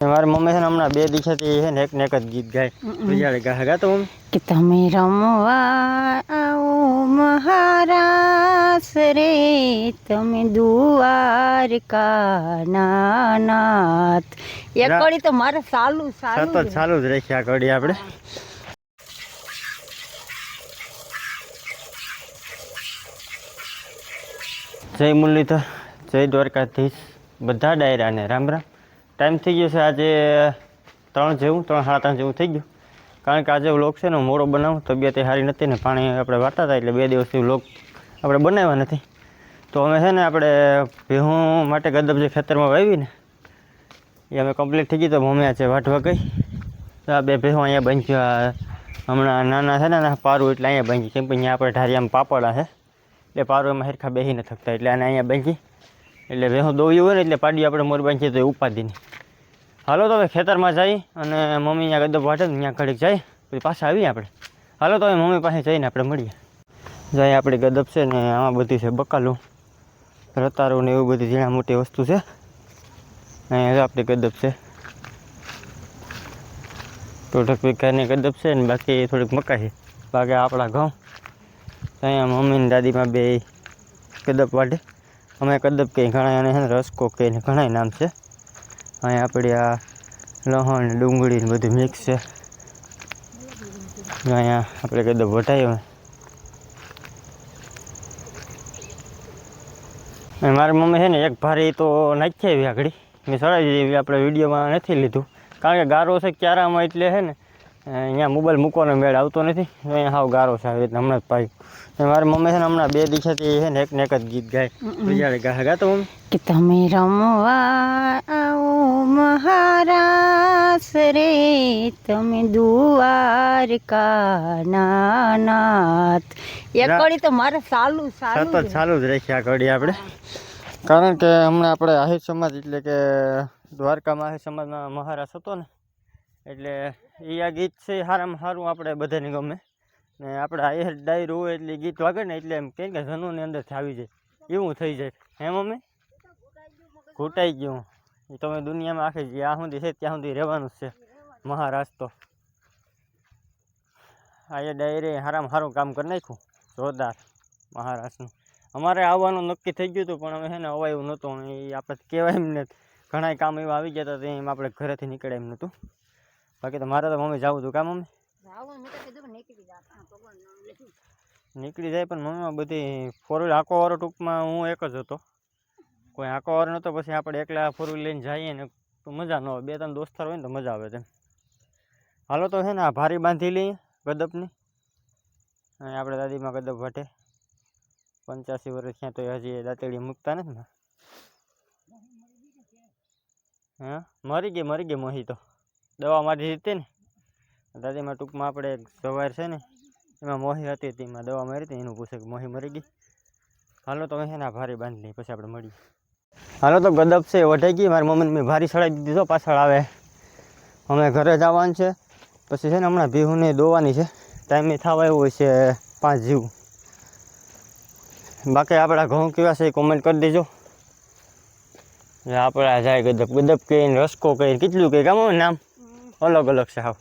મારી મમ્મી છે ને હમણાં બે દિવસથી છે ને એક ને એક જ ગીત ગાય. વિચારે ગા ગાતો મમ્મી કે તમે રમવા આવો મહારાસ રે તમે દ્વારકા નાનાથ એક કડી તો મારે સાલું સાલું સતત ચાલુ જ રાખી આ ઘડી આપણે. જય મુરલીધર જય દ્વારકાધીશ. બધા ડાયરાને રામ રામ. ટાઈમ થઈ ગયો છે આજે ત્રણ જેવું ત્રણ સાડા ત્રણ જેવું થઈ ગયું કારણ કે આજે વ્લોગ છે ને હું મોડો બનાવું તબિયત એ સારી નથી ને પાણી આપણે વાતા હતા એટલે બે દિવસથી વ્લોગ આપણે બનાવ્યા નથી તો અમે છે ને આપણે ભેહું માટે ગદબ જે ખેતરમાં વાવી ને એ અમે કમ્પ્લીટ થઈ ગઈ તો મમ્મી આજે વાટવા ગઈ તો આ બે ભેહું અહીંયા બાંધ્યા હમણાં નાના છે ને ના પારું એટલે અહીંયા બાંધી કેમ કે અહીંયા આપણે ઢારિયામાં પાપડા છે એટલે પારું એમાં હરખા બેસી નથી થકતા એટલે આને અહીંયા બાંધી એટલે ભેહું દોવ્યું હોય ને એટલે પાડી આપણે મોર બાંધીએ તો એ ઉપાધિની હાલો તો હવે ખેતરમાં જઈ અને મમ્મી અહીંયા ગદ્દો વાટે ત્યાં ઘડીક જાય પછી પાછા આવીએ આપણે. હાલો તો હવે મમ્મી પાસે જઈને આપણે મળીએ. જાય આપણી ગદબ છે ને આમાં બધી છે બકાલું, રતારું ને એવું બધી ઝીણા મોટી વસ્તુ છે. અહીંયા આપણી ગદબ છે. ટોટક વિકારની ગદબ છે ને બાકી થોડીક મકાઈ છે. બાકી આપણા ઘઉં. અહીંયા મમ્મી ને દાદીમાં બે કદબ વાટે. અમે કદબ કહી ઘણા એને રસકો કહે ઘણા નામ છે. અહીંયા આપણી આ લહણ ને ડુંગળી ને બધું મિક્સ છે અહીંયા આપણે કદબ વટાયો અને મારી મમ્મી છે ને એક ભારી તો નાખી આવી આગળ મેં સડાવી દીધી આપણે વિડીયોમાં નથી લીધું કારણ કે ગારો છે ક્યારામાં એટલે છે ને અ, અહીંયા મોબાઈલ મૂકવાનો મેળ આવતો નથી તો અહીંયા હાવ ગારો છે આવી રીતના હમણાં જ પાઈ અને મારી મમ્મી છે ને હમણાં બે દિવસથી છે ને એક ને એક જ ગીત ગાય વિચારે ગાય ગાતો મમ્મી કે તમે રમવા આવો મહારાસ રે તમે દ્વારકા નાનાથ એક રા- કડી તો મારે સાલું સાલું સતત ચાલુ જ રાખી આ ઘડી આપણે કારણ કે હમણાં આપણે આહિર સમાજ એટલે કે દ્વારકામાં આહિર સમાજમાં મહારાજ હતો ને એટલે એ આ ગીત છે સારામાં સારું આપણે બધાને ગમે ને આપણે આહિર ડાયર હોય એટલે ઈ ગીત વાગે ને એટલે એમ કહે કે જનુની અંદરથી આવી જાય એવું થઈ જાય હે મમ્મી ઘૂંટાઈ ગયું એ તમે દુનિયામાં આખી જ્યાં સુધી છે ત્યાં સુધી રહેવાનું છે મહારાજ તો. આ એ ડાયરે સારામાં સારું કામ કરી નાખ્યું જોરદાર મહારાષ્ટ્રનું અમારે આવવાનું નક્કી થઈ ગયું હતું પણ અમે છે ને અવાયું નહોતું એ આપણે કહેવાય એમ ને ઘણા કામ એવા આવી ગયા હતા એમ આપણે ઘરેથી નીકળે એમ નહોતું. બાકી તો મારે તો મમ્મી જવું હતું કામ મમ્મી નીકળી જાય પણ મમ્મીમાં બધી ફોર વ્હીલ આખો વાળો ટૂંકમાં હું એક જ હતો. કોઈ આખો વાળો નહોતો પછી આપણે એકલા ફોર વ્હીલ લઈને જઈએ ને તો મજા ન આવે બે ત્રણ દોસ્તાર હોય ને તો મજા આવે તેમ હાલો તો છે ને આ ભારી બાંધી લઈએ ગદપની અને આપણે દાદીમાં ગદપ વાટે પંચ્યાસી વર્ષ થયા તો હજી દાંતેડી મૂકતા નથી ને હા મરી ગઈ મરી ગઈ મોહી તો દવા મારી દીધી ને દાદીમાં ટૂંકમાં આપણે એક સવાર છે ને એમાં મોહી હતી તેમાં દવા મારી હતી એનું પૂછે કે મોહી મરી ગઈ હાલો તો છે ને આ ભારી બાંધી લઈએ પછી આપણે મળીએ હાલો તો ગદપ છે વઢાઈ ગઈ. મારી મમ્મીને મેં ભારી સડાઈ દીધી તો પાછળ આવે. અમે ઘરે જવાનું છે. પછી છે ને હમણાં ભીહુને દોવાની છે. ટાઈમે થવા એવો હોય છે પાંચ જેવું. બાકી આપણા ઘઉં કેવા છે એ કોમેન્ટ કરી દેજો. આપણા જાય ગદપ ગદપ કહીને, રસકો કહીને, કેટલું કહે કામ નામ? અલગ અલગ છે હાવ.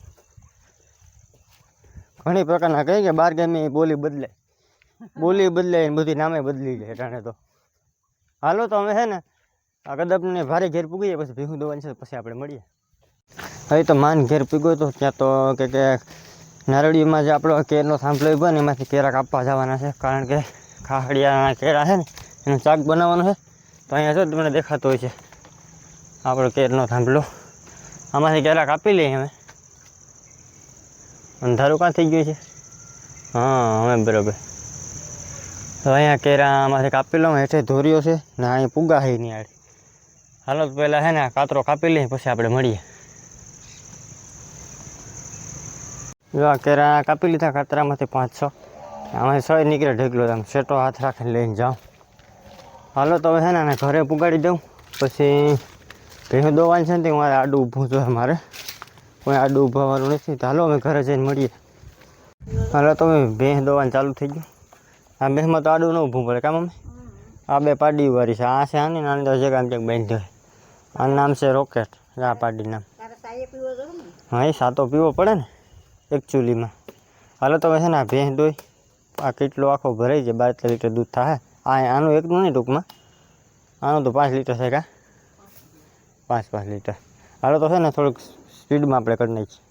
ઘણી પ્રકારના કહે કે બાર ગામે બોલી બદલાય. બોલી બદલાય બધી નામે બદલી જાય અટાણે તો. હાલો તો અમે છે ને આ ગદપને ભારે ઘેર પૂગીએ, પછી ભીખું દોવાની છે, પછી આપણે મળીએ. હવે તો માન ઘેર પીગો તો ત્યાં તો કે કે નારળીમાં જે આપણો કેરનો થાંભલો ઊભો ને એમાંથી કેરા કાપવા જવાના છે, કારણ કે ખાહડિયાના કેરા છે ને, એનો શાક બનાવવાનો છે. તો અહીંયા જો તમને દેખાતો હોય છે આપણો કેરનો થાંભલો. આમાંથી કેરા કાપી લઈએ અમે. અંધારું કાં થઈ ગયું છે? હા, અમે બરાબર. તો અહીંયા કેરા આમાંથી કાપી લઉં, હેઠે ધોર્યો છે, ને અહીંયા પૂગા હે નહીં આડે હાલો, તો પહેલાં છે ને કાતરો કાપી લઈએ, પછી આપણે મળીએ. જો આ કેરા કાપી લીધા, કાતરામાંથી પાંચ છ. આમાંથી છ નીકળે ઢગલો, આમ સેટો હાથ રાખીને લઈને જાઉં. હાલો, તો હવે છે ને ઘરે પુગાડી દઉં, પછી ભેહું દોવાનું છે ને તે મારે આડું ઊભું છે મારે. કોઈ આડું ઊભાવાનું નથી, તો હાલો અમે ઘરે જઈને મળીએ. હાલો, તો દોવાન દોવાનું ચાલુ થઈ ગયું. આ ભેંસમાં તો આડું ન ઊભું પડે કામ અમે આ બે પાડી વાળી છે. આ છે આની નાની તો છે આમ ક્યાંક બાંધી હોય આનું નામ છે રોકેટ આ પાડી નામ. હા એ સાતો પીવો પડે ને એક ચૂલીમાં. હાલો તમે છે ને આ ભેંસ દોઈ આ કેટલો આખો ભરાઈ જાય બાર તેર લીટર દૂધ થાય. આ આનું એકનું નહીં ટૂંકમાં. આનું તો પાંચ લીટર છે કા? પાંચ પાંચ લીટર. હાલો તો છે ને થોડુંક સ્પીડમાં આપણે કરી નાખીએ.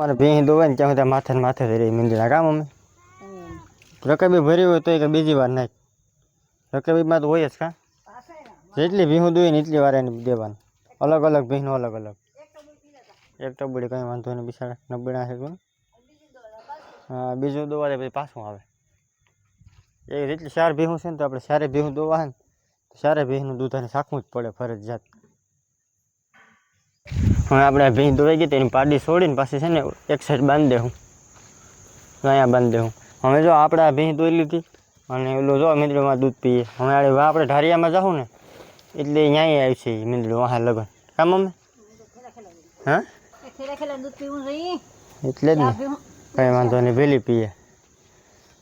મારે ભેંસ દોવાય ને ત્યાં સુધી માથે ને માથે જ રહી મંદિરના કામ અમે રકાબી ભરી હોય તો એક બીજી વાર નાખ રકાબીમાં તો હોય જ કા જેટલી ભીહું દોઈ ને એટલી વાર એને દેવાનું અલગ અલગ ભીનું અલગ અલગ એક ટબડી કંઈ વાંધો નહીં બિચારા નબળા છે કોણ હા બીજું દોવા દે પછી પાછું આવે એ જેટલી ચાર ભીહું છે ને તો આપણે ચારે ભીહું દોવા ને તો ચારે ભીહનું દૂધ એને શાખવું જ પડે ફરજિયાત હવે આપણે આ ધોવાઈ ગઈ તેની પાડી છોડીને પાછી છે ને એક સાઈડ બાંધી દેવું અહીંયા બાંધી દેવું હવે જો આપણે આ ભીંસ ધોઈ લીધી અને ઓલું જો મીંદડીમાં દૂધ પીએ. હવે આપણે ઢારિયામાં જાઉં ને એટલે અહીંયા આવી છે મીંદડી વાહ લગન. કામ અમે હા? એટલે જ ને. કંઈ વાંધો નહીં વહેલી પીએ.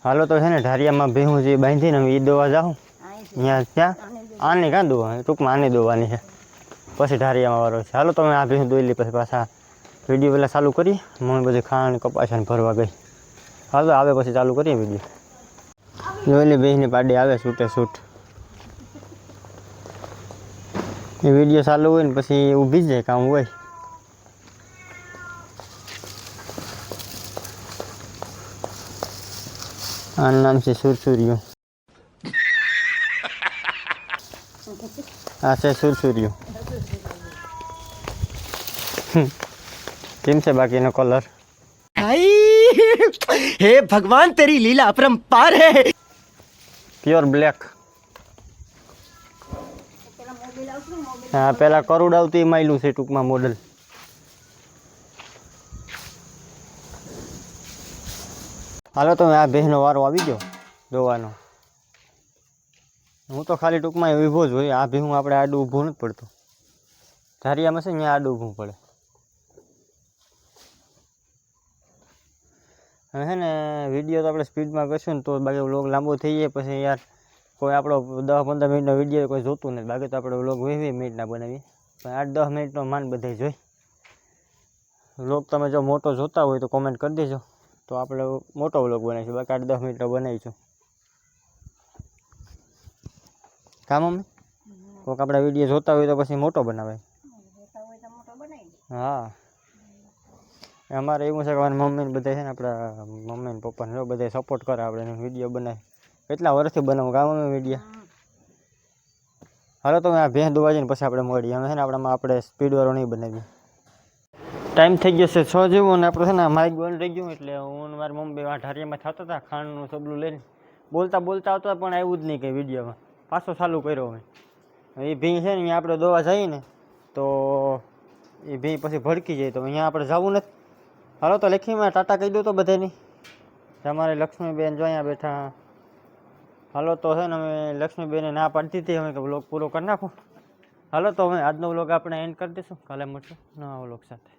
હાલો તો છે ને ઢારિયામાં ભીહું જે બાંધીને હું એ દોવા જાઉં અહીંયા ત્યાં? આની કાં દોવા? ટૂંકમાં આની દોવાની છે. પછી ઢારિયામાં વારો છે હાલો તમે આ ભીહું દોઈ લી પછી પાછા વિડીયો પહેલાં ચાલુ કરીએ મમ્મી બધી ખાંડ કપાસાને ભરવા ગઈ હાલો આવે પછી ચાલુ કરીએ વિડીયો જોયેલી ભીહની પાડી આવે છૂટે છૂટ એ વિડીયો ચાલુ હોય ને પછી ઊભી જ જાય કામ હોય આનું નામ છે સુરસુરિયું આ છે સુરસુરિયું કેમ છે બાકીનો કલર भाई हे भगवान तेरी लीला अपरंपार है પ્યોર બ્લેક હા પેલા કરોડ આવતી માયલું છે ટૂંકમાં મોડલ હાલો તો આ ભેંસનો વારો આવી ગયો દોવાનો હું તો ખાલી ટૂંકમાં ઊભો જ હોય આ ભેહું આપણે આડું ઊભું નથી પડતું ધારિયામાં છે ને ત્યાં આડું ઊભું પડે છે ને વીડિયો તો આપણે સ્પીડમાં કરશું ને તો બાકી વ્લોગ લાંબો થઈ જાય પછી યાર કોઈ આપણો દસ પંદર મિનિટનો વીડિયો કોઈ જોતું નથી. બાકી તો આપણે વ્લોગ વીસ વીસ મિનિટના બનાવીએ. પણ આઠ દસ મિનિટનો માન બધે જોઈ. વ્લોગ તમે જો મોટો જોતા હોય તો કોમેન્ટ કરી દેજો. તો આપણે મોટો વ્લોગ બનાવીશું. બાકી આઠ દસ મિનિટનો બનાવીશું. કામ મમ્મી? કોઈક આપણા વીડિયો જોતા હોય તો પછી મોટો બનાવાય. હા. અમારે એવું છે કે અમારી મમ્મી ને બધા છે ને આપણા મમ્મી ને પપ્પા ને બધા સપોર્ટ કરે આપણે વિડીયો બનાવે કેટલા વર્ષથી બનાવું કામ અમે વિડીયો હાલો તો આ ભેંસ દોવા જઈને પછી આપણે મળીએ અમે છે ને આપણામાં આપણે સ્પીડ વાળો નહીં બનાવીએ ટાઈમ થઈ ગયો છે છ જેવું અને આપણે છે ને માઇક બંધ રહી ગયું એટલે હું ને મારી મમ્મી આ ઢારિયામાં થતા હતા ખાંડનું સબલું લઈને બોલતા બોલતા આવતા પણ આવ્યું જ નહીં કંઈ વિડીયોમાં પાછો ચાલુ કર્યો અમે એ ભીં છે ને અહીંયા આપણે દોવા જઈએ ને તો એ ભીં પછી ભડકી જાય તો અહીંયા આપણે જવું નથી હાલો તો લખીમાં ટાટા કહી દો તો બધાની. તમારે લક્ષ્મીબેન જો અહીંયા બેઠા. હાલો તો છે ને અમે લક્ષ્મીબેને ના પાડતી હતી, અમે કે બ્લોગ પૂરો કરી નાખો. હાલો તો અમે આજનો બ્લોગ આપણે એન્ડ કરી દઈશું. કાલે મળશું નવા બ્લોગ સાથે.